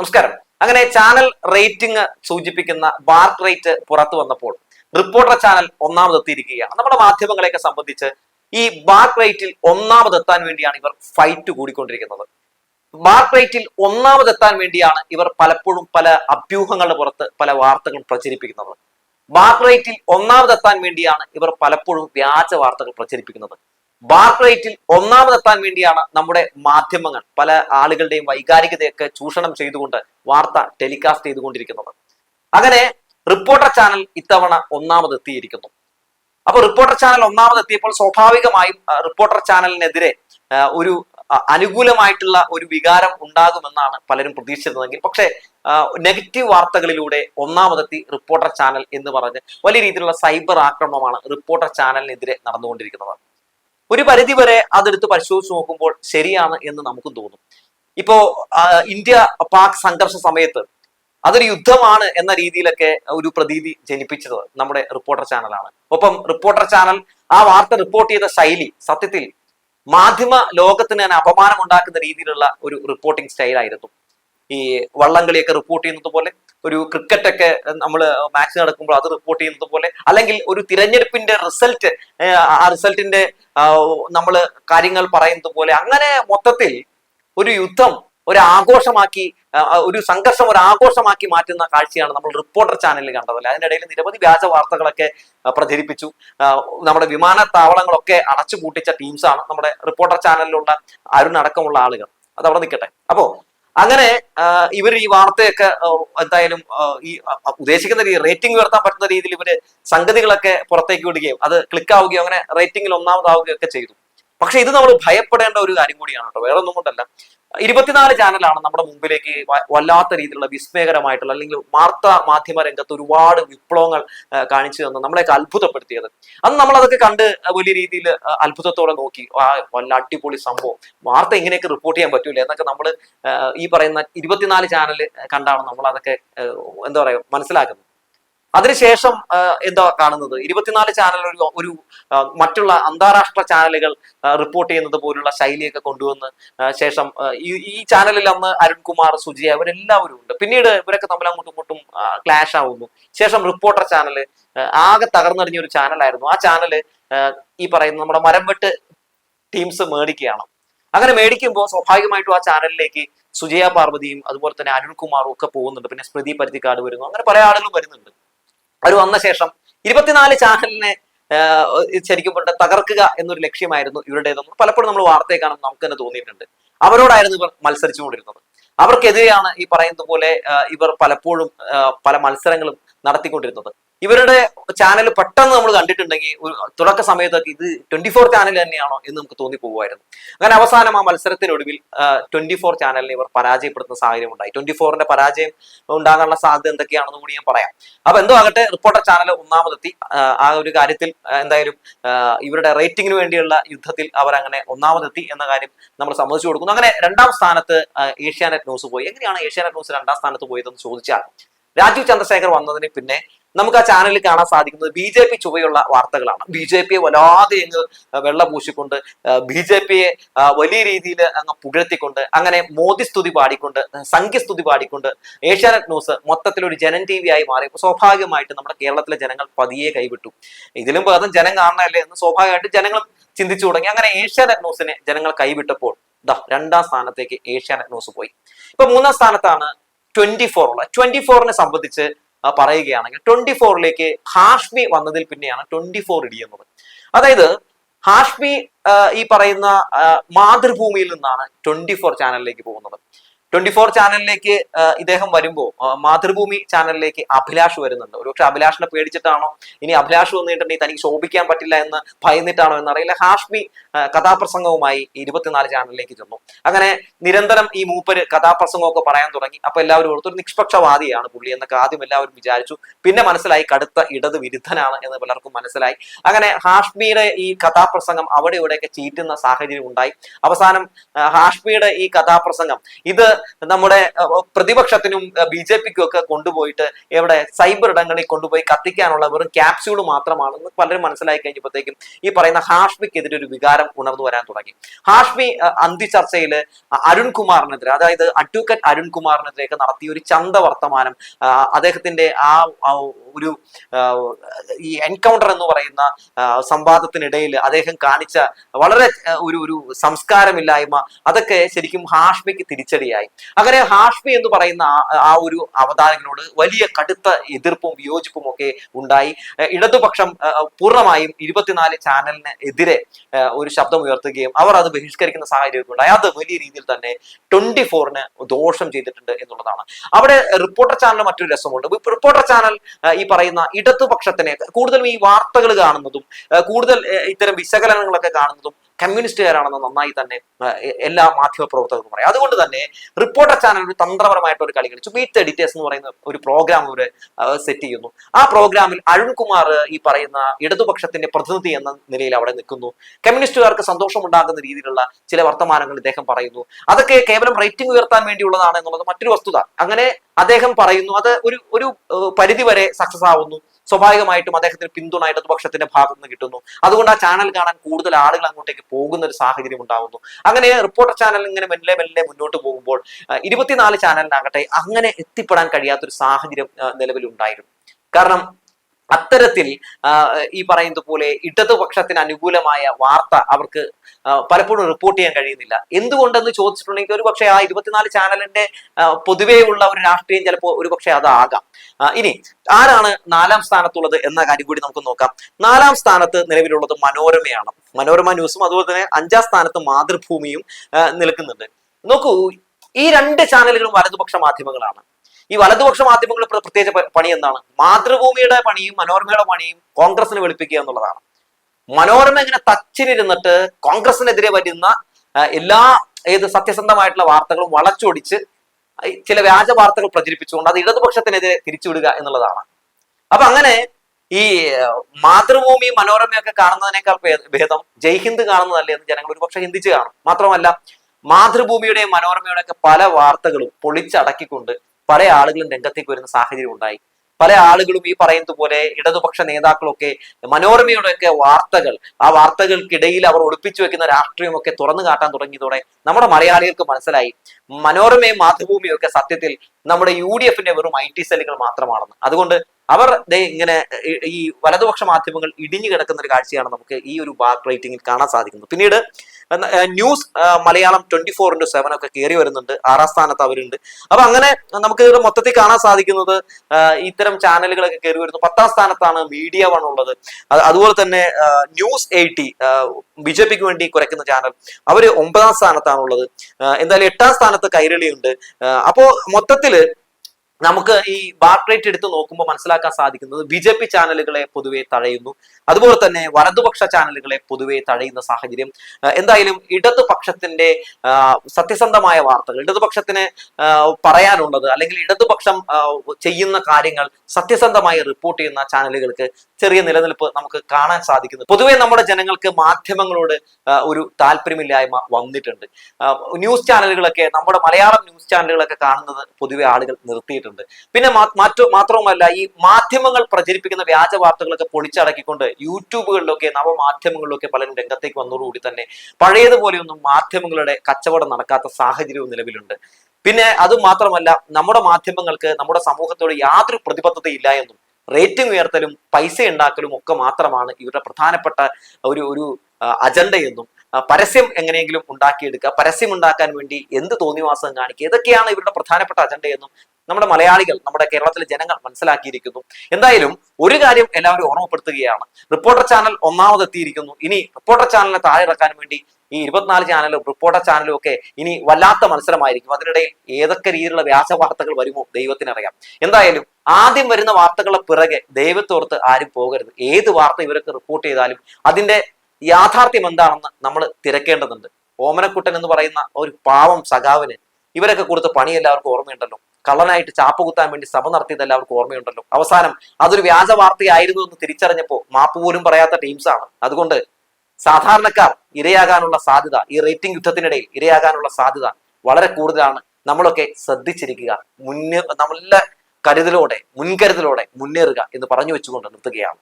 നമസ്കാരം. അങ്ങനെ channel rating സൂചിപ്പിക്കുന്ന ബാർക്ക് റേറ്റ് പുറത്തു വന്നപ്പോൾ റിപ്പോർട്ടർ ചാനൽ ഒന്നാമതെത്തിയിരിക്കുകയാണ്. നമ്മുടെ മാധ്യമങ്ങളെയൊക്കെ സംബന്ധിച്ച് ഈ ബാർക്ക് റേറ്റിൽ ഒന്നാമതെത്താൻ വേണ്ടിയാണ് ഇവർ ഫൈറ്റ് കൂടിക്കൊണ്ടിരിക്കുന്നത്. ബാർക്ക് റേറ്റിൽ ഒന്നാമതെത്താൻ വേണ്ടിയാണ് ഇവർ പലപ്പോഴും പല അഭ്യൂഹങ്ങളുടെ പുറത്ത് പല വാർത്തകൾ പ്രചരിപ്പിക്കുന്നത്. ബാർക്ക് റേറ്റിൽ ഒന്നാമതെത്താൻ വേണ്ടിയാണ് ഇവർ പലപ്പോഴും വ്യാജ വാർത്തകൾ പ്രചരിപ്പിക്കുന്നത്. ബാർക്ക് റേറ്റിൽ ഒന്നാമതെത്താൻ വേണ്ടിയാണ് നമ്മുടെ മാധ്യമങ്ങൾ പല ആളുകളുടെയും വൈകാരികതയൊക്കെ ചൂഷണം ചെയ്തുകൊണ്ട് വാർത്ത ടെലികാസ്റ്റ് ചെയ്തുകൊണ്ടിരിക്കുന്നത്. അങ്ങനെ റിപ്പോർട്ടർ ചാനൽ ഇത്തവണ ഒന്നാമതെത്തിയിരിക്കുന്നു. അപ്പൊ റിപ്പോർട്ടർ ചാനൽ ഒന്നാമതെത്തിയപ്പോൾ സ്വാഭാവികമായും റിപ്പോർട്ടർ ചാനലിനെതിരെ ഒരു അനുകൂലമായിട്ടുള്ള ഒരു വികാരം ഉണ്ടാകുമെന്നാണ് പലരും പ്രതീക്ഷിച്ചിരുന്നതെങ്കിൽ. പക്ഷേ നെഗറ്റീവ് വാർത്തകളിലൂടെ ഒന്നാമതെത്തി റിപ്പോർട്ടർ ചാനൽ എന്ന് പറഞ്ഞ് വലിയ രീതിയിലുള്ള സൈബർ ആക്രമണമാണ് റിപ്പോർട്ടർ ചാനലിനെതിരെ നടന്നുകൊണ്ടിരിക്കുന്നത്. ഒരു പരിധി വരെ അതെടുത്ത് പരിശോധിച്ച് നോക്കുമ്പോൾ ശരിയാണ് എന്ന് നമുക്കും തോന്നും. ഇപ്പോ ഇന്ത്യ പാക് സംഘർഷ സമയത്ത് അതൊരു യുദ്ധമാണ് എന്ന രീതിയിലൊക്കെ ഒരു പ്രതീതി ജനിപ്പിച്ചത് നമ്മുടെ റിപ്പോർട്ടർ ചാനലാണ്. ഒപ്പം റിപ്പോർട്ടർ ചാനൽ ആ വാർത്ത റിപ്പോർട്ട് ചെയ്ത ശൈലി സത്യത്തിൽ മാധ്യമ ലോകത്തിന് തന്നെ അപമാനം ഉണ്ടാക്കുന്ന രീതിയിലുള്ള ഒരു റിപ്പോർട്ടിംഗ് സ്റ്റൈലായിരുന്നു ഈ വള്ളംകളിയൊക്കെ റിപ്പോർട്ട് ചെയ്യുന്നത് പോലെ ഒരു ക്രിക്കറ്റ് ഒക്കെ നമ്മൾ മാച്ച് നടക്കുമ്പോൾ അത് റിപ്പോർട്ട് ചെയ്യുന്നത് പോലെ അല്ലെങ്കിൽ ഒരു തിരഞ്ഞെടുപ്പിന്റെ റിസൾട്ട് ആ റിസൾട്ടിന്റെ നമ്മൾ കാര്യങ്ങൾ പറയുന്നത് പോലെ അങ്ങനെ മൊത്തത്തിൽ ഒരു യുദ്ധം ഒരു ആഘോഷമാക്കി ഒരു സംഘർഷം ഒരു ആഘോഷമാക്കി മാറ്റുന്ന കാഴ്ചയാണ് നമ്മൾ റിപ്പോർട്ടർ ചാനലിൽ കണ്ടതല്ലേ അതിനിടയിൽ നിരവധി വ്യാജ വാർത്തകളൊക്കെ പ്രചരിപ്പിച്ചു. നമ്മുടെ വിമാനത്താവളങ്ങളൊക്കെ അടച്ചുപൂട്ടിച്ച ടീംസാണ് നമ്മുടെ റിപ്പോർട്ടർ ചാനലിലുള്ള അരുൺ അടക്കമുള്ള ആളുകൾ. അത് അവിടെ നിൽക്കട്ടെ. അപ്പോ അങ്ങനെ ഇവർ ഈ വാർത്തയൊക്കെ എന്തായാലും ഈ ഉദ്ദേശിക്കുന്ന രീതി റേറ്റിംഗ് ഉയർത്താൻ പറ്റുന്ന രീതിയിൽ ഇവർ സംഗതികളൊക്കെ പുറത്തേക്ക് വിടുകയും അത് ക്ലിക്ക് ആവുകയും അങ്ങനെ റേറ്റിംഗിൽ ഒന്നാമതാവുകയും ഒക്കെ ചെയ്തു. പക്ഷെ ഇത് നമ്മൾ ഭയപ്പെടേണ്ട ഒരു കാര്യം കൂടിയാണ് കേട്ടോ. വേറെ ഒന്നും കൊണ്ടല്ല. ഇരുപത്തിനാല് ചാനലാണ് നമ്മുടെ മുമ്പിലേക്ക് വല്ലാത്ത രീതിയിലുള്ള വിസ്മയകരമായിട്ടുള്ള അല്ലെങ്കിൽ വാർത്താ മാധ്യമ രംഗത്ത് ഒരുപാട് വിപ്ലവങ്ങൾ കാണിച്ചു തന്നു. നമ്മളെയൊക്കെ അത്ഭുതപ്പെടുത്തിയത്. അന്ന് നമ്മൾ അതൊക്കെ കണ്ട് വലിയ രീതിയിൽ അത്ഭുതത്തോടെ നോക്കി. വല്ല അടിപൊളി സംഭവം. വാർത്ത എങ്ങനെയൊക്കെ റിപ്പോർട്ട് ചെയ്യാൻ പറ്റൂല? എന്നൊക്കെ നമ്മൾ ഈ പറയുന്ന ഇരുപത്തിനാല് ചാനൽ കണ്ടാണ് നമ്മൾ അതൊക്കെ എന്താ പറയുക മനസ്സിലാക്കുന്നത്. അതിനുശേഷം എന്താ കാണുന്നത്? ഇരുപത്തിനാല് ചാനൽ ഒരു മറ്റുള്ള അന്താരാഷ്ട്ര ചാനലുകൾ റിപ്പോർട്ട് ചെയ്യുന്നത് പോലുള്ള ശൈലിയൊക്കെ കൊണ്ടുവന്ന് ശേഷം ഈ ഈ ചാനലിൽ അന്ന് അരുൺകുമാർ സുജി അവരെല്ലാവരും ഉണ്ട്. പിന്നീട് ഇവരൊക്കെ തമ്മിൽ അങ്ങോട്ടും ഇങ്ങോട്ടും ക്ലാഷ് ആവുന്നു. ശേഷം റിപ്പോർട്ടർ ചാനൽ ആകെ തകർന്നടിഞ്ഞ ഒരു ചാനലായിരുന്നു ആ ചാനൽ ഈ പറയുന്ന നമ്മുടെ മരംവെട്ട് ടീംസ് മേടിക്കുകയാണ്. അങ്ങനെ മേടിക്കുമ്പോൾ സ്വാഭാവികമായിട്ടും ആ ചാനലിലേക്ക് സുജയ പാർവതിയും അതുപോലെ തന്നെ അരുൺകുമാറും ഒക്കെ പോകുന്നുണ്ട്. പിന്നെ സ്മൃതി പരുത്തിക്കാട് വരുന്നു. അങ്ങനെ പല ആളുകളും വരുന്നുണ്ട്. അവർ വന്ന ശേഷം ഇരുപത്തിനാല് ചാനലിനെ ശരിക്കും പറഞ്ഞ തകർക്കുക എന്നൊരു ലക്ഷ്യമായിരുന്നു ഇവരുടേതെന്ന് പലപ്പോഴും നമ്മൾ വാർത്തയെ കാണുമ്പോൾ നമുക്ക് തന്നെ തോന്നിയിട്ടുണ്ട്. അവരോടായിരുന്നു ഇവർ മത്സരിച്ചുകൊണ്ടിരുന്നത്. അവർക്കെതിരെയാണ് ഈ പറയുന്നത് പോലെ ഇവർ പലപ്പോഴും പല മത്സരങ്ങളും നടത്തിക്കൊണ്ടിരുന്നത്. ഇവരുടെ ചാനൽ പെട്ടെന്ന് നമ്മൾ കണ്ടിട്ടുണ്ടെങ്കിൽ ഒരു തുടക്ക സമയത്തൊക്കെ ഇത് ട്വന്റി ഫോർ ചാനൽ തന്നെയാണോ എന്ന് നമുക്ക് തോന്നി പോകുമായിരുന്നു. അങ്ങനെ അവസാനം ആ മത്സരത്തിനൊടുവിൽ ട്വന്റി ഫോർ ചാനലിനെ ഇവർ പരാജയപ്പെടുത്തുന്ന സാഹചര്യം ഉണ്ടായി. ട്വന്റി ഫോറിന്റെ പരാജയം ഉണ്ടാകാനുള്ള സാധ്യത എന്തൊക്കെയാണെന്ന് കൂടി ഞാൻ പറയാം. അപ്പൊ എന്തോ ആകട്ടെ റിപ്പോർട്ടർ ചാനൽ ഒന്നാമതെത്തി. ആ, ഒരു കാര്യത്തിൽ എന്തായാലും ഇവരുടെ റേറ്റിംഗിന് വേണ്ടിയുള്ള യുദ്ധത്തിൽ അവർ അങ്ങനെ ഒന്നാമതെത്തി എന്ന കാര്യം നമ്മൾ സമ്മതിച്ചു കൊടുക്കുന്നു. അങ്ങനെ രണ്ടാം സ്ഥാനത്ത് ഏഷ്യാനെറ്റ് ന്യൂസ് പോയി. എങ്ങനെയാണ് ഏഷ്യാനെറ്റ് ന്യൂസ് രണ്ടാം സ്ഥാനത്ത് പോയതെന്ന് ചോദിച്ചാൽ രാജീവ് ചന്ദ്രശേഖർ വന്നതിന് പിന്നെ നമുക്ക് ആ ചാനലിൽ കാണാൻ സാധിക്കുന്നത് ബി ജെ പി ചുവയുള്ള വാർത്തകളാണ്. ബി ജെ പിയെ വല്ലാതെ അങ്ങ് വെള്ള പൂശിക്കൊണ്ട് ബി ജെ പിയെ വലിയ രീതിയിൽ അങ്ങ് പുകഴ്ത്തിക്കൊണ്ട് അങ്ങനെ മോദി സ്തുതി പാടിക്കൊണ്ട് സംഖ്യസ്തുതി പാടിക്കൊണ്ട് ഏഷ്യാനെറ്റ് ന്യൂസ് മൊത്തത്തിൽ ഒരു ജനൻ ടി വി ആയി മാറിയപ്പോൾ സ്വാഭാവികമായിട്ട് നമ്മുടെ കേരളത്തിലെ ജനങ്ങൾ പതിയെ കൈവിട്ടു. ഇതിലും ഭേദം ജനം കാണണമല്ലേ എന്ന് സ്വാഭാവികമായിട്ട് ജനങ്ങൾ ചിന്തിച്ചു തുടങ്ങി. അങ്ങനെ ഏഷ്യാനെറ്റ് ന്യൂസിനെ ജനങ്ങൾ കൈവിട്ടപ്പോൾ ദാ രണ്ടാം സ്ഥാനത്തേക്ക് ഏഷ്യാനെറ്റ് ന്യൂസ് പോയി. ഇപ്പൊ മൂന്നാം സ്ഥാനത്താണ് ട്വന്റി ഫോർ ഉള്ളത്. ട്വന്റി ഫോറിനെ സംബന്ധിച്ച് പറയുകയാണെങ്കിൽ ട്വന്റി ഫോറിലേക്ക് ഹാഷ്മി വന്നതിൽ പിന്നെയാണ് ട്വന്റി ഫോർ ഇടിയുന്നത്. അതായത് ഹാഷ്മി ഈ പറയുന്ന മാതൃഭൂമിയിൽ നിന്നാണ് ട്വന്റി ഫോർ ചാനലിലേക്ക് പോകുന്നത്. ട്വന്റി ഫോർ ചാനലിലേക്ക് ഇദ്ദേഹം വരുമ്പോൾ മാതൃഭൂമി ചാനലിലേക്ക് അഭിലാഷ് വരുന്നുണ്ട്. ഒരുപക്ഷെ അഭിലാഷിനെ പേടിച്ചിട്ടാണോ? ഇനി അഭിലാഷ് വന്നിട്ടുണ്ടെങ്കിൽ തനിക്ക് ശോഭിക്കാൻ പറ്റില്ല എന്ന് ഭയന്നിട്ടാണോ എന്നറിയില്ല. ഹാഷ്മി കഥാപ്രസംഗവുമായി ഇരുപത്തിനാല് ചാനലിലേക്ക് ചെന്നു. അങ്ങനെ നിരന്തരം ഈ മൂപ്പര് കഥാപ്രസംഗമൊക്കെ പറയാൻ തുടങ്ങി. അപ്പൊ എല്ലാവരും ഓർത്തൊരു നിഷ്പക്ഷവാദിയാണ് പുള്ളി എന്നൊക്കെ ആദ്യം എല്ലാവരും വിചാരിച്ചു. പിന്നെ മനസ്സിലായി കടുത്ത ഇടത് വിരുദ്ധനാണ് എന്ന് പലർക്കും മനസ്സിലായി. അങ്ങനെ ഹാഷ്മിയുടെ ഈ കഥാപ്രസംഗം അവിടെ ഇവിടെയൊക്കെ ചീറ്റുന്ന സാഹചര്യം ഉണ്ടായി. അവസാനം ഹാഷ്മിയുടെ ഈ കഥാപ്രസംഗം ഇത് നമ്മുടെ പ്രതിപക്ഷത്തിനും ബി ജെ പിക്കും ഒക്കെ കൊണ്ടുപോയിട്ട് എവിടെ സൈബർ ഇടങ്ങളിൽ കൊണ്ടുപോയി കത്തിക്കാനുള്ള വെറും ക്യാപ്സ്യൂൾ മാത്രമാണെന്ന് പലരും മനസ്സിലാക്കി കഴിഞ്ഞപ്പോഴത്തേക്കും ഈ പറയുന്ന ഹാഷ്മിക്കെതിരെ ഒരു വികാരം ഉണർന്നു വരാൻ തുടങ്ങി. ഹാഷ്മി അന്തി ചർച്ചയിൽ അരുൺകുമാറിനെതിരെ അതായത് അഡ്വക്കേറ്റ് അരുൺകുമാറിനെതിരെയൊക്കെ നടത്തിയ ഒരു ചന്ത വർത്തമാനം അദ്ദേഹത്തിന്റെ ആ ഒരു ഈ എൻകൗണ്ടർ എന്ന് പറയുന്ന സംവാദത്തിനിടയിൽ അദ്ദേഹം കാണിച്ച വളരെ ഒരു ഒരു സംസ്കാരമില്ലായ്മ അതൊക്കെ ശരിക്കും ഹാഷ്മിക്ക് തിരിച്ചടിയായി. അങ്ങനെ ഹാഷ്മി എന്ന് പറയുന്ന ആ- ഒരു അവതാരകനോട് വലിയ കടുത്ത എതിർപ്പും വിയോജിപ്പും ഒക്കെ ഉണ്ടായി. ഇടതുപക്ഷം പൂർണമായും ഇരുപത്തിനാല് ചാനലിന് എതിരെ ഒരു ശബ്ദം ഉയർത്തുകയും അവർ അത് ബഹിഷ്കരിക്കുന്ന സാഹചര്യം ഉണ്ടായി. അത് വലിയ രീതിയിൽ തന്നെ ട്വന്റി ഫോറിന് ദോഷം ചെയ്തിട്ടുണ്ട് എന്നുള്ളതാണ്. അവിടെ റിപ്പോർട്ടർ ചാനൽ മറ്റൊരു രസമുണ്ട്. റിപ്പോർട്ടർ ചാനൽ ഈ പറയുന്ന ഇടതുപക്ഷത്തിനെ കൂടുതലും ഈ വാർത്തകൾ കാണുന്നതും കൂടുതൽ ഇത്തരം വിശകലനങ്ങളൊക്കെ കാണുന്നതും കമ്മ്യൂണിസ്റ്റുകാരാണെന്ന് നന്നായി തന്നെ എല്ലാ മാധ്യമ പ്രവർത്തകർക്കും പറയാം. അതുകൊണ്ട് തന്നെ റിപ്പോർട്ടർ ചാനൽ ഒരു തന്ത്രപരമായിട്ട് ഒരു കളി കളിച്ചു. മീറ്റ് എഡിറ്റേഴ്സ് എന്ന് പറയുന്ന ഒരു പ്രോഗ്രാം അവർ സെറ്റ് ചെയ്യുന്നു. ആ പ്രോഗ്രാമിൽ അരുൺകുമാർ ഈ പറയുന്ന ഇടതുപക്ഷത്തിന്റെ പ്രതിനിധി എന്ന നിലയിൽ അവിടെ നിൽക്കുന്നു. കമ്മ്യൂണിസ്റ്റുകാർക്ക് സന്തോഷമുണ്ടാകുന്ന രീതിയിലുള്ള ചില വർത്തമാനങ്ങൾ ഇദ്ദേഹം പറയുന്നു. അതൊക്കെ കേവലം റേറ്റിംഗ് ഉയർത്താൻ വേണ്ടിയുള്ളതാണ് എന്നുള്ളത് മറ്റൊരു വസ്തുത. അങ്ങനെ അദ്ദേഹം പറയുന്നു അത് ഒരു ഒരു പരിധിവരെ പരിധി വരെ സക്സസ് ആവുന്നു. സ്വാഭാവികമായിട്ടും അദ്ദേഹത്തിന് പിന്തുണ ഇടതുപക്ഷത്തിന്റെ ഭാഗത്ത് നിന്ന് കിട്ടുന്നു. അതുകൊണ്ട് ആ ചാനൽ കാണാൻ കൂടുതൽ ആളുകൾ അങ്ങോട്ടേക്ക് പോകുന്ന ഒരു സാഹചര്യം ഉണ്ടാകുന്നു അങ്ങനെ റിപ്പോർട്ടർ ചാനൽ ഇങ്ങനെ മെല്ലെ മെല്ലെ മുന്നോട്ട് പോകുമ്പോൾ ഇരുപത്തിനാല് ചാനലിനാകട്ടെ അങ്ങനെ എത്തിപ്പെടാൻ കഴിയാത്തൊരു സാഹചര്യം നിലവിലുണ്ടായിരുന്നു. കാരണം അത്തരത്തിൽ ഈ പറയുന്നത് പോലെ ഇടതുപക്ഷത്തിന് അനുകൂലമായ വാർത്ത അവർക്ക് പലപ്പോഴും റിപ്പോർട്ട് ചെയ്യാൻ കഴിയുന്നില്ല. എന്തുകൊണ്ടെന്ന് ചോദിച്ചിട്ടുണ്ടെങ്കിൽ ഒരു പക്ഷേ ആ ഇരുപത്തിനാല് ചാനലിന്റെ പൊതുവേ ഉള്ള ഒരു രാഷ്ട്രീയം ചിലപ്പോൾ ഒരു പക്ഷേ അതാകാം. ഇനി ആരാണ് നാലാം സ്ഥാനത്തുള്ളത് എന്ന കാര്യം കൂടി നമുക്ക് നോക്കാം. നാലാം സ്ഥാനത്ത് നിലവിലുള്ളത് മനോരമയാണ്. മനോരമ ന്യൂസും അതുപോലെ തന്നെ അഞ്ചാം സ്ഥാനത്ത് മാതൃഭൂമിയും നിൽക്കുന്നുണ്ട്. നോക്കൂ ഈ രണ്ട് ചാനലുകളും വലതുപക്ഷ മാധ്യമങ്ങളാണ്. ഈ വലതുപക്ഷ മാധ്യമങ്ങളുടെ പ്രത്യേക പണി എന്താണ്? മാതൃഭൂമിയുടെ പണിയും മനോരമയുടെ പണിയും കോൺഗ്രസിന് വെളുപ്പിക്കുക എന്നുള്ളതാണ്. മനോരമ ഇങ്ങനെ തച്ചിലിരുന്നിട്ട് കോൺഗ്രസിനെതിരെ വരുന്ന എല്ലാ ഏത് സത്യസന്ധമായിട്ടുള്ള വാർത്തകളും വളച്ചൊടിച്ച് ചില വ്യാജ വാർത്തകൾ പ്രചരിപ്പിച്ചുകൊണ്ട് അത് ഇടതുപക്ഷത്തിനെതിരെ തിരിച്ചുവിടുക എന്നുള്ളതാണ്. അപ്പൊ അങ്ങനെ ഈ മാതൃഭൂമി മനോരമയൊക്കെ കാണുന്നതിനേക്കാൾ ഭേദം ഭേദം ജയ്ഹിന്ദ് കാണുന്നതല്ലേ എന്ന് ജനങ്ങൾ ഒരുപക്ഷെ ഹിന്ദിച്ച് കാണും. മാത്രമല്ല മാതൃഭൂമിയുടെയും മനോരമയുടെയൊക്കെ പല വാർത്തകളും പൊളിച്ചടക്കിക്കൊണ്ട് പല ആളുകളും രംഗത്തേക്ക് വരുന്ന സാഹചര്യം ഉണ്ടായി. പല ആളുകളും ഈ പറയുന്നത് പോലെ ഇടതുപക്ഷ നേതാക്കളൊക്കെ മനോരമയുടെ ഒക്കെ വാർത്തകൾ ആ വാർത്തകൾക്കിടയിൽ അവർ ഒളിപ്പിച്ചു വെക്കുന്ന രാഷ്ട്രീയമൊക്കെ തുറന്നു കാട്ടാൻ തുടങ്ങിയതോടെ നമ്മുടെ മലയാളികൾക്ക് മനസ്സിലായി. മനോരമയും മാതൃഭൂമിയും ഒക്കെ സത്യത്തിൽ നമ്മുടെ യു ഡി എഫിന്റെ വെറും ഐ ടി സെല്ലുകൾ മാത്രമാണെന്ന്. അതുകൊണ്ട് അവർ ഇങ്ങനെ ഈ- വലതുപക്ഷ മാധ്യമങ്ങൾ ഇടിഞ്ഞു കിടക്കുന്ന ഒരു കാഴ്ചയാണ് നമുക്ക് ഈ ഒരു ബാക്ക് റേറ്റിംഗിൽ കാണാൻ സാധിക്കുന്നത്. പിന്നീട് news Malayalam twenty four into seven ഒക്കെ കയറി വരുന്നുണ്ട്. ആറാം സ്ഥാനത്ത് അവരുണ്ട്. അപ്പൊ അങ്ങനെ നമുക്ക് ഇവിടെ മൊത്തത്തിൽ കാണാൻ സാധിക്കുന്നത് ഇത്തരം ചാനലുകളൊക്കെ കയറി വരുന്നു. പത്താം സ്ഥാനത്താണ് മീഡിയ വൺ ഉള്ളത്. അതുപോലെ തന്നെ ന്യൂസ് എയ്റ്റി ബി ജെ പിക്ക് വേണ്ടി കുറയ്ക്കുന്ന ചാനൽ. അവർ ഒമ്പതാം സ്ഥാനത്താണുള്ളത്. എന്തായാലും എട്ടാം സ്ഥാനത്ത് കൈരളിയുണ്ട്. അപ്പോൾ അപ്പോ മൊത്തത്തിൽ നമുക്ക് ഈ ബാർക്ക് എടുത്ത് നോക്കുമ്പോൾ മനസ്സിലാക്കാൻ സാധിക്കുന്നത് ബി ജെ പി ചാനലുകളെ പൊതുവെ തഴയുന്നു. അതുപോലെ തന്നെ വലതുപക്ഷ ചാനലുകളെ പൊതുവെ തഴയുന്ന സാഹചര്യം. എന്തായാലും ഇടതുപക്ഷത്തിന്റെ സത്യസന്ധമായ വാർത്തകൾ ഇടതുപക്ഷത്തിന് പറയാനുള്ളത് അല്ലെങ്കിൽ ഇടതുപക്ഷം ചെയ്യുന്ന കാര്യങ്ങൾ സത്യസന്ധമായി റിപ്പോർട്ട് ചെയ്യുന്ന ചാനലുകൾക്ക് ചെറിയ നിലനിൽപ്പ് നമുക്ക് കാണാൻ സാധിക്കുന്നു. പൊതുവെ നമ്മുടെ ജനങ്ങൾക്ക് മാധ്യമങ്ങളോട് ഒരു താല്പര്യമില്ലായ്മ വന്നിട്ടുണ്ട്. ന്യൂസ് ചാനലുകളൊക്കെ നമ്മുടെ മലയാളം ന്യൂസ് ചാനലുകളൊക്കെ കാണുന്നത് പൊതുവെ ആളുകൾ നിർത്തിയിട്ടുണ്ട്. പിന്നെ മാ- മാത്രവുമല്ല ഈ മാധ്യമങ്ങൾ പ്രചരിപ്പിക്കുന്ന വ്യാജ വാർത്തകളൊക്കെ പൊളിച്ചടക്കിക്കൊണ്ട് യൂട്യൂബുകളിലൊക്കെ നവമാധ്യമങ്ങളിലൊക്കെ പലരും രംഗത്തേക്ക് വന്നതോടുകൂടി തന്നെ പഴയതുപോലെയൊന്നും മാധ്യമങ്ങളുടെ കച്ചവടം നടക്കാത്ത സാഹചര്യവും നിലവിലുണ്ട്. പിന്നെ അത് മാത്രമല്ല നമ്മുടെ മാധ്യമങ്ങൾക്ക് നമ്മുടെ സമൂഹത്തോട് യാതൊരു പ്രതിബദ്ധതയില്ല എന്നും റേറ്റിംഗ് ഉയർത്തലും പൈസ ഉണ്ടാക്കലും ഒക്കെ മാത്രമാണ് ഇവരുടെ പ്രധാനപ്പെട്ട ഒരു ഒരു അജണ്ടയെന്നും പരസ്യം എങ്ങനെയെങ്കിലും ഉണ്ടാക്കിയെടുക്കുക പരസ്യം ഉണ്ടാക്കാൻ വേണ്ടി എന്ത് തോന്നിവാസം കാണിക്കുക ഇതൊക്കെയാണ് ഇവരുടെ പ്രധാനപ്പെട്ട അജണ്ടയെന്നും നമ്മുടെ മലയാളികൾ നമ്മുടെ കേരളത്തിലെ ജനങ്ങൾ മനസ്സിലാക്കിയിരിക്കുന്നു. എന്തായാലും ഒരു കാര്യം എല്ലാവരും ഓർമ്മപ്പെടുത്തുകയാണ്. റിപ്പോർട്ടർ ചാനൽ ഒന്നാമതെത്തിയിരിക്കുന്നു. ഇനി റിപ്പോർട്ടർ ചാനലിനെ താഴെ ഇറക്കാൻ വേണ്ടി ഈ ഇരുപത്തിനാല് ചാനലും റിപ്പോർട്ടർ ചാനലും ഒക്കെ ഇനി വല്ലാത്ത മത്സരമായിരിക്കും. അതിനിടയിൽ ഏതൊക്കെ രീതിയിലുള്ള വ്യാജ വാർത്തകൾ വരുമോ ദൈവത്തിനറിയാം. എന്തായാലും ആദ്യം വരുന്ന വാർത്തകളുടെ പിറകെ ദൈവത്തോർത്ത് ആരും പോകരുത്. ഏത് വാർത്ത ഇവരൊക്കെ റിപ്പോർട്ട് ചെയ്താലും അതിന്റെ യാഥാർത്ഥ്യം എന്താണെന്ന് നമ്മൾ തിരക്കേണ്ടതുണ്ട്. ഓമനക്കുട്ടൻ എന്ന് പറയുന്ന ഒരു പാവം സഖാവിന് ഇവരൊക്കെ കൊടുത്ത പണി എല്ലാവർക്കും ഓർമ്മയുണ്ടല്ലോ. കള്ളനായിട്ട് ചാപ്പ് കുത്താൻ വേണ്ടി സഭ നടത്തിയത് എല്ലാവർക്കും ഓർമ്മയുണ്ടല്ലോ. അവസാനം അതൊരു വ്യാജ വാർത്തയായിരുന്നു എന്ന് തിരിച്ചറിഞ്ഞപ്പോൾ മാപ്പ് പോലും പറയാത്ത ടീംസാണ് അതുകൊണ്ട് സാധാരണക്കാർ ഇരയാകാനുള്ള സാധ്യത ഈ റേറ്റിംഗ് യുദ്ധത്തിനിടയിൽ ഇരയാകാനുള്ള സാധ്യത വളരെ കൂടുതലാണ്. നമ്മളൊക്കെ ശ്രദ്ധിച്ചിരിക്കുക മുന്നേ നമ്മളെ കരുതലോടെ മുൻകരുതലോടെ മുന്നേറുക എന്ന് പറഞ്ഞു വെച്ചുകൊണ്ട് നിർത്തുകയാണ്.